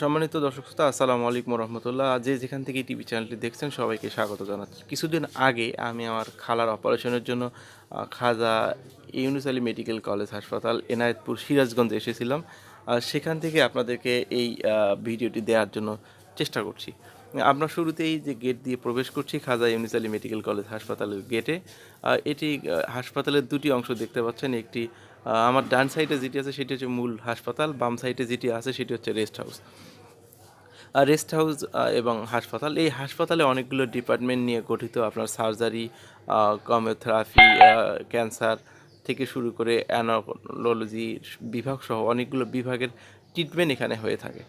সম্মানিত দর্শক শ্রোতা, আসসালামু আলাইকুম রহমতুল্লাহ। যে যেখান থেকে টিভি চ্যানেলটি দেখছেন, সবাইকে স্বাগত জানাচ্ছি। কিছুদিন আগে আমি আমার খালার অপারেশনের জন্য খাজা ইউনুস আলী মেডিকেল কলেজ হাসপাতাল, এনায়েতপুর, সিরাজগঞ্জ এসেছিলাম। সেখান থেকে আপনাদেরকে এই ভিডিওটি দেওয়ার জন্য চেষ্টা করছি। আমরা শুরুতেই যে গেট দিয়ে প্রবেশ করছি, খাজা ইউনুস আলী মেডিকেল কলেজ হাসপাতালের গেটে এটি হাসপাতালের দুটি অংশ দেখতে পাচ্ছেন। একটি আমার ডান সাইডে যেটি আছে, সেটি হচ্ছে মূল হাসপাতাল, বাম সাইডে যেটি আছে, সেটি হচ্ছে রেস্ট হাউস আর রেস্ট হাউস এবং হাসপাতাল, এই হাসপাতালে অনেকগুলো ডিপার্টমেন্ট নিয়ে গঠিত। আপনার সার্জারি কমিওথেরাপি ক্যান্সার থেকে শুরু করে অ্যানোলজি বিভাগ সহ অনেকগুলো বিভাগের ট্রিটমেন্ট এখানে হয়ে থাকে।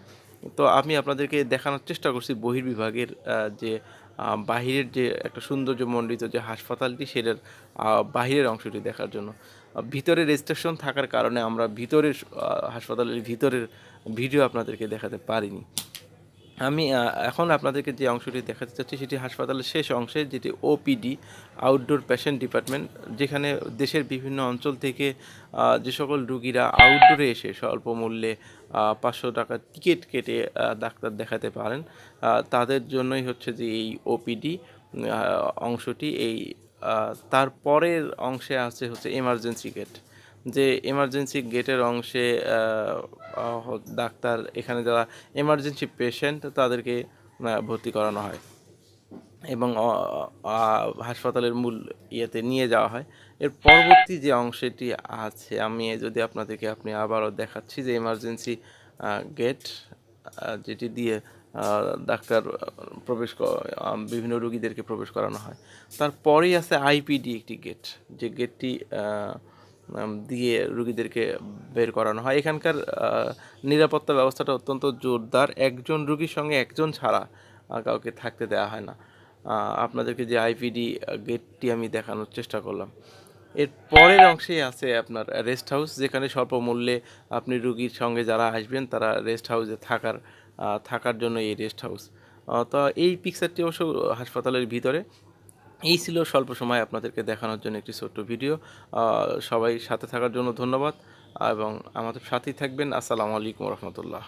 তো আমি আপনাদেরকে দেখানোর চেষ্টা করছি বহির্বিভাগের যে বাহিরের যে একটা সৌন্দর্যমণ্ডিত যে হাসপাতালটি, সেটার বাহিরের অংশটি দেখার জন্য। ভিতরে রেজিস্ট্রেশন থাকার কারণে আমরা ভিতরের হাসপাতালের ভিতরের ভিডিও আপনাদেরকে দেখাতে পারিনি। আমি এখন আপনাদেরকে যে অংশটি দেখাতে চাচ্ছি সেটি হাসপাতালের শেষ অংশে, যেটি ওপিডি আউটডোর পেশেন্ট ডিপার্টমেন্ট যেখানে দেশের বিভিন্ন অঞ্চল থেকে যে সকল রুগীরা আউটডোরে এসে স্বল্প মূল্যে পাঁচশো টাকার টিকিট কেটে ডাক্তার দেখাতে পারেন। তাদের জন্যই হচ্ছে যে এই ওপিডি অংশটি। এই তারপরের অংশে আছে হচ্ছে এমার্জেন্সি গেট যে এমার্জেন্সি গেটের অংশে ডাক্তার এখানে যারা এমার্জেন্সি পেশেন্ট তাদেরকে ভর্তি করানো হয় এবং হাসপাতালের মূল ইয়েতে নিয়ে যাওয়া হয়। এর পরবর্তী যে অংশটি আছে, আমি যদি আপনাদেরকে আপনি আবারও দেখাচ্ছি যে এমার্জেন্সি গেট যেটি দিয়ে ডাক্তার প্রবেশ বিভিন্ন রুগীদেরকে প্রবেশ করানো হয়। তারপরেই আছে আইপিডি একটি গেট যে গেটটি দিয়ে রুগীদেরকে বের করানো হয়। এখানকার নিরাপত্তা ব্যবস্থাটা অত্যন্ত জোরদার। একজন রুগীর সঙ্গে একজন ছাড়া কাউকে থাকতে দেওয়া হয় না। আপনাদেরকে যে আইপিডি গেটটি আমি দেখানোর চেষ্টা করলাম। এর পরের অংশেই আছে আপনার রেস্ট হাউস যেখানে স্বল্প মূল্যে আপনি রুগীর সঙ্গে যারা আসবেন, তারা রেস্ট হাউসে থাকার থাকার জন্য এই রেস্ট হাউস তো এই পিকচারটি অবশ্য হাসপাতালের ভিতরে। এই ছিল স্বল্প সময় আপনাদেরকে দেখানোর জন্য একটি ছোট্ট ভিডিও। সবাই সাথে থাকার জন্য ধন্যবাদ। এবং আমাদের সাথেই থাকবেন। আসসালামু আলাইকুম রহমতুল্লাহ।